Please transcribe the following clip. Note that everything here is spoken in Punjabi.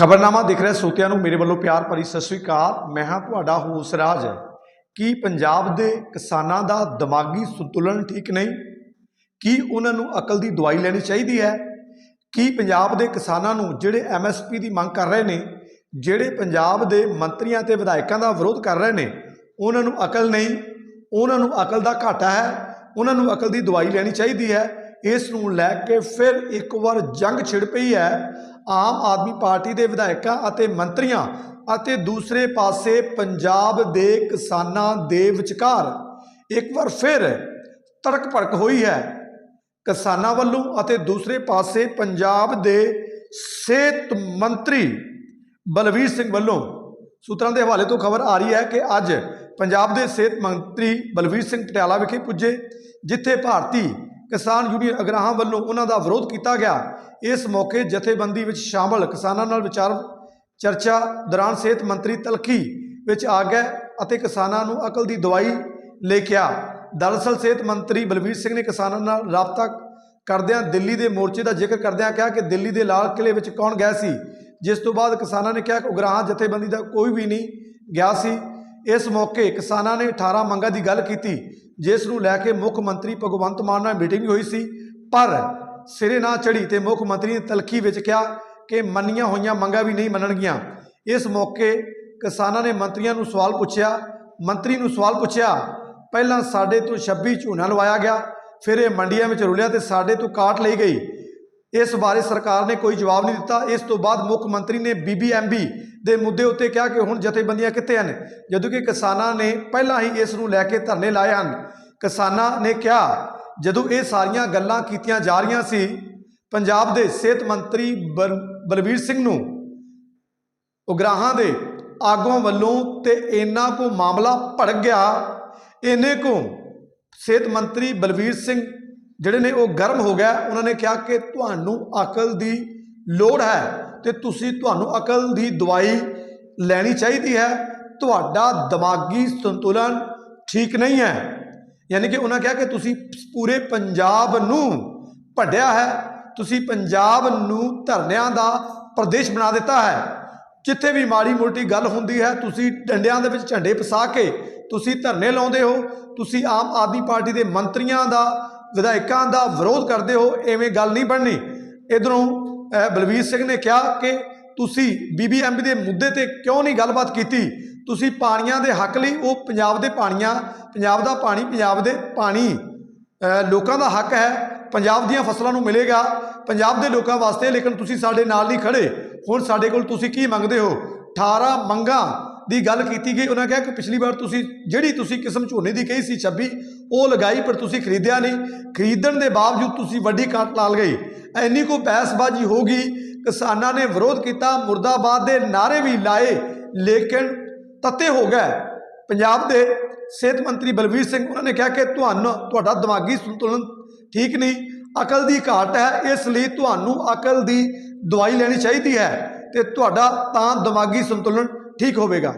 ਖਬਰਨਾਮਾ ਦੇਖ ਰਹੇ ਸੋਤਿਆਂ ਨੂੰ, ਮੇਰੇ ਵੱਲੋਂ ਪਿਆਰ ਭਰੀ ਸਤਿ ਸ੍ਰੀ ਅਕਾਲ। ਮੈਂ ਹਾਂ ਤੁਹਾਡਾ ਹੋਸ ਰਾਜ। ਕੀ ਪੰਜਾਬ ਦੇ ਕਿਸਾਨਾਂ ਦਾ ਦਿਮਾਗੀ ਸੰਤੁਲਨ ਠੀਕ ਨਹੀਂ? ਕੀ ਉਹਨਾਂ ਨੂੰ ਅਕਲ ਦੀ ਦਵਾਈ ਲੈਣੀ ਚਾਹੀਦੀ ਹੈ? ਕੀ ਪੰਜਾਬ ਦੇ ਕਿਸਾਨਾਂ ਨੂੰ ਜਿਹੜੇ ਐਮਐਸਪੀ ਦੀ ਮੰਗ ਕਰ ਰਹੇ ਨੇ, ਜਿਹੜੇ ਪੰਜਾਬ ਦੇ ਮੰਤਰੀਆਂ ਤੇ ਵਿਧਾਇਕਾਂ ਦਾ ਵਿਰੋਧ ਕਰ ਰਹੇ ਨੇ, ਉਹਨਾਂ ਨੂੰ ਅਕਲ ਨਹੀਂ? ਉਹਨਾਂ ਨੂੰ ਅਕਲ ਦਾ ਘਾਟਾ ਹੈ। ਉਹਨਾਂ ਨੂੰ ਅਕਲ ਦੀ ਦਵਾਈ ਲੈਣੀ ਚਾਹੀਦੀ ਹੈ। ਇਸ ਨੂੰ ਲੈ ਕੇ ਫਿਰ ਇੱਕ ਵਾਰ ਜੰਗ ਛਿੜ ਪਈ ਹੈ। ਆਮ ਆਦਮੀ ਪਾਰਟੀ ਦੇ ਵਿਧਾਇਕਾਂ ਅਤੇ ਮੰਤਰੀਆਂ ਅਤੇ ਦੂਸਰੇ ਪਾਸੇ ਪੰਜਾਬ ਦੇ ਕਿਸਾਨਾਂ ਦੇ ਵਿਚਕਾਰ ਇੱਕ ਵਾਰ ਫਿਰ ਤੜਕ ਭੜਕ ਹੋਈ ਹੈ। ਕਿਸਾਨਾਂ ਵੱਲੋਂ ਅਤੇ ਦੂਸਰੇ ਪਾਸੇ ਪੰਜਾਬ ਦੇ ਸਿਹਤ ਮੰਤਰੀ ਬਲਵੀਰ ਸਿੰਘ ਵੱਲੋਂ ਸੂਤਰਾਂ ਦੇ ਹਵਾਲੇ ਤੋਂ ਖਬਰ ਆ ਰਹੀ ਹੈ ਕਿ ਅੱਜ ਪੰਜਾਬ ਦੇ ਸਿਹਤ ਮੰਤਰੀ ਬਲਵੀਰ ਸਿੰਘ ਪਟਿਆਲਾ ਵਿਖੇ ਪੁੱਜੇ, ਜਿੱਥੇ ਭਾਰਤੀ ਕਿਸਾਨ ਯੂਨੀਅਨ ਅਗਰਾਹਾਂ ਵੱਲੋਂ ਉਹਨਾਂ ਦਾ ਵਿਰੋਧ ਕੀਤਾ ਗਿਆ। ਇਸ ਮੌਕੇ ਜਥੇਬੰਦੀ ਵਿੱਚ ਸ਼ਾਮਲ ਕਿਸਾਨਾਂ ਨਾਲ ਵਿਚਾਰ, ਚਰਚਾ ਦੌਰਾਨ ਸਿਹਤ ਮੰਤਰੀ ਤਲਖੀ ਵਿੱਚ ਆ ਗਏ ਅਤੇ ਕਿਸਾਨਾਂ ਨੂੰ ਅਕਲ ਦੀ ਦਵਾਈ ਲੈ ਕੇ ਆ। ਦਰਅਸਲ ਸਿਹਤ ਮੰਤਰੀ ਬਲਵੀਰ ਸਿੰਘ ਨੇ ਕਿਸਾਨਾਂ ਨਾਲ ਰਾਬਤਾ ਕਰਦਿਆਂ ਦਿੱਲੀ ਦੇ ਮੋਰਚੇ ਦਾ ਜ਼ਿਕਰ ਕਰਦਿਆਂ ਕਿਹਾ ਕਿ ਦਿੱਲੀ ਦੇ ਲਾਲ ਕਿਲੇ ਵਿੱਚ ਕੌਣ ਗਿਆ ਸੀ, ਜਿਸ ਤੋਂ ਬਾਅਦ ਕਿਸਾਨਾਂ ਨੇ ਕਿਹਾ ਕਿ ਉਗਰਾਹਾਂ ਜਥੇਬੰਦੀ ਦਾ ਕੋਈ ਵੀ ਨਹੀਂ ਗਿਆ ਸੀ। ਇਸ ਮੌਕੇ ਕਿਸਾਨਾਂ ਨੇ 18 ਮੰਗਾਂ ਦੀ ਗੱਲ ਕੀਤੀ, ਜਿਸ ਨੂੰ ਲੈ ਕੇ ਮੁੱਖ ਮੰਤਰੀ ਭਗਵੰਤ ਮਾਨ ਨਾਲ ਮੀਟਿੰਗ ਹੋਈ ਸੀ। ਪਰ ਸਿਰੇ ਨਾ ਚੜੀ ਤੇ ਮੁੱਖ ਮੰਤਰੀ ਨੇ ਤਲਖੀ ਵਿੱਚ ਕਿਹਾ ਕਿ ਮੰਨੀਆਂ ਹੋਈਆਂ ਮੰਗਾਂ ਵੀ ਨਹੀਂ ਮੰਨਣਗੀਆਂ। ਇਸ ਮੌਕੇ ਕਿਸਾਨਾਂ ਨੇ ਮੰਤਰੀਆਂ ਨੂੰ ਸਵਾਲ ਪੁੱਛਿਆ, ਮੰਤਰੀ ਨੂੰ ਸਵਾਲ ਪੁੱਛਿਆ, ਪਹਿਲਾਂ ਸਾਡੇ ਤੋਂ 26 ਝੋਨਾ ਲਵਾਇਆ ਗਿਆ, ਫਿਰ ਇਹ ਮੰਡੀਆਂ ਵਿੱਚ ਰੁਲਿਆ ਤੇ ਸਾਡੇ ਤੋਂ ਕਾਟ ਲਈ ਗਈ। ਇਸ ਬਾਰੇ ਸਰਕਾਰ ਨੇ ਕੋਈ ਜਵਾਬ ਨਹੀਂ ਦਿੱਤਾ। ਇਸ ਤੋਂ ਬਾਅਦ ਮੁੱਖ ਮੰਤਰੀ ਨੇ ਬੀਬੀਐਮਬੀ ਦੇ ਮੁੱਦੇ ਉੱਤੇ ਕਿਹਾ ਕਿ ਹੁਣ ਜਥੇਬੰਦੀਆਂ ਕਿੱਥੇ ਹਨ? ਜਦੋਂ ਕਿ ਕਿਸਾਨਾਂ ਨੇ ਪਹਿਲਾਂ ਹੀ ਇਸ ਨੂੰ ਲੈ ਕੇ ਧਰਨੇ ਲਾਏ ਹਨ। ਕਿਸਾਨਾਂ ਨੇ ਕਿਹਾ, ਜਦੋਂ ਇਹ ਸਾਰੀਆਂ ਗੱਲਾਂ ਕੀਤੀਆਂ ਜਾ ਰਹੀਆਂ ਸੀ, ਪੰਜਾਬ ਦੇ ਸਿਹਤ ਮੰਤਰੀ ਬਲ- ਬਲਵੀਰ ਸਿੰਘ ਨੂੰ ਉਗਰਾਹਾਂ ਦੇ ਆਗੂਆਂ ਵੱਲੋਂ ਤੇ ਇੰਨਾ ਕੋ ਮਾਮਲਾ ਭੜਕ ਗਿਆ, ਇੰਨੇ ਕੋ ਸਿਹਤ ਮੰਤਰੀ ਬਲਵੀਰ ਸਿੰਘ ਜਿਹੜੇ ਨੇ ਉਹ ਗਰਮ ਹੋ ਗਿਆ ਉਹਨਾਂ ਨੇ ਕਿਹਾ ਕਿ ਤੁਹਾਨੂੰ ਅਕਲ ਦੀ ਲੋੜ ਹੈ। ਤੇ ਤੁਸੀਂ ਤੁਹਾਨੂੰ ਅਕਲ ਦੀ ਦਵਾਈ ਲੈਣੀ ਚਾਹੀਦੀ ਹੈ। ਤੁਹਾਡਾ ਦਿਮਾਗੀ ਸੰਤੁਲਨ ਠੀਕ ਨਹੀਂ ਹੈ। ਯਾਨੀ ਕਿ ਉਹਨਾਂ ਕਿਹਾ ਕਿ ਤੁਸੀਂ ਪੂਰੇ ਪੰਜਾਬ ਨੂੰ ਭੱਡਿਆ ਹੈ। ਤੁਸੀਂ ਪੰਜਾਬ ਨੂੰ ਧਰਨਿਆਂ ਦਾ ਪ੍ਰਦੇਸ਼ ਬਣਾ ਦਿੱਤਾ ਹੈ। ਜਿੱਥੇ ਵੀ ਮਾੜੀ ਮੋਟੀ ਗੱਲ ਹੁੰਦੀ ਹੈ, ਤੁਸੀਂ ਡੰਡਿਆਂ ਦੇ ਵਿੱਚ ਝੰਡੇ ਪਸਾ ਕੇ ਤੁਸੀਂ ਧਰਨੇ ਲਾਉਂਦੇ ਹੋ। ਤੁਸੀਂ ਆਮ ਆਦਮੀ ਪਾਰਟੀ ਦੇ ਮੰਤਰੀਆਂ ਦਾ, ਵਿਧਾਇਕਾਂ ਦਾ ਵਿਰੋਧ ਕਰਦੇ ਹੋ। ਐਵੇਂ ਗੱਲ ਨਹੀਂ ਬਣਨੀ। ਇਧਰੋਂ ਬਲਵੀਰ ਸਿੰਘ ਨੇ ਕਿਹਾ ਕਿ ਤੁਸੀਂ ਬੀਬੀਐਮਬੀ ਦੇ ਮੁੱਦੇ ਤੇ ਕਿਉਂ ਨਹੀਂ ਗੱਲਬਾਤ ਕੀਤੀ? ਤੁਸੀਂ ਪਾਣੀਆਂ ਦੇ ਹੱਕ ਲਈ, ਉਹ ਪੰਜਾਬ ਦੇ ਪਾਣੀਆਂ, ਪੰਜਾਬ ਦਾ ਪਾਣੀ, ਪੰਜਾਬ ਦੇ ਪਾਣੀ। ਲੋਕਾਂ ਦਾ ਹੱਕ ਹੈ, ਪੰਜਾਬ ਦੀਆਂ ਫਸਲਾਂ ਨੂੰ ਮਿਲੇਗਾ। ਪੰਜਾਬ ਦੇ ਲੋਕਾਂ ਵਾਸਤੇ, ਲੇਕਿਨ ਤੁਸੀਂ ਸਾਡੇ ਨਾਲ ਨਹੀਂ ਖੜੇ। ਹੁਣ ਸਾਡੇ ਕੋਲ ਤੁਸੀਂ ਕੀ ਮੰਗਦੇ ਹੋ? 18 ਮੰਗਾਂ ਦੀ ਗੱਲ ਕੀਤੀ ਗਈ। ਉਹਨਾਂ ਕਿਹਾ ਕਿ ਪਿਛਲੀ ਵਾਰ ਤੁਸੀਂ, ਜਿਹੜੀ ਤੁਸੀਂ ਕਿਸਮ ਝੋਨੇ ਦੀ ਕਹੀ ਸੀ 26 ਉਹ ਲਗਾਈ, ਪਰ ਤੁਸੀਂ ਖਰੀਦਿਆ ਨਹੀਂ। ਖਰੀਦਣ ਦੇ ਬਾਵਜੂਦ ਤੁਸੀਂ ਵੱਡੀ ਕਾਟ ਲਾਲ ਗਈ ਐਨੀ ਕੋ ਬਹਿਸਬਾਜ਼ੀ ਹੋ ਗਈ, ਕਿਸਾਨਾਂ ਨੇ ਵਿਰੋਧ ਕੀਤਾ, ਮੁਰਦਾਬਾਦ ਦੇ ਨਾਰੇ ਵੀ ਲਾਏ, ਲੇਕਿਨ ਤੱਤੇ ਹੋ ਗਏ। ਪੰਜਾਬ ਦੇ ਸਿਹਤ ਮੰਤਰੀ ਬਲਵੀਰ ਸਿੰਘ ਉਹਨਾਂ ਨੇ ਕਿਹਾ ਕਿ ਤੁਹਾਨੂੰ, ਤੁਹਾਡਾ ਦਿਮਾਗੀ ਸੰਤੁਲਨ ਠੀਕ ਨਹੀਂ, ਅਕਲ ਦੀ ਘਾਟ ਹੈ, ਇਸ ਲਈ ਤੁਹਾਨੂੰ ਅਕਲ ਦੀ ਦਵਾਈ ਲੈਣੀ ਚਾਹੀਦੀ ਹੈ ਤੇ ਤੁਹਾਡਾ ਤਾਂ ਦਿਮਾਗੀ ਸੰਤੁਲਨ ਠੀਕ ਹੋਵੇਗਾ।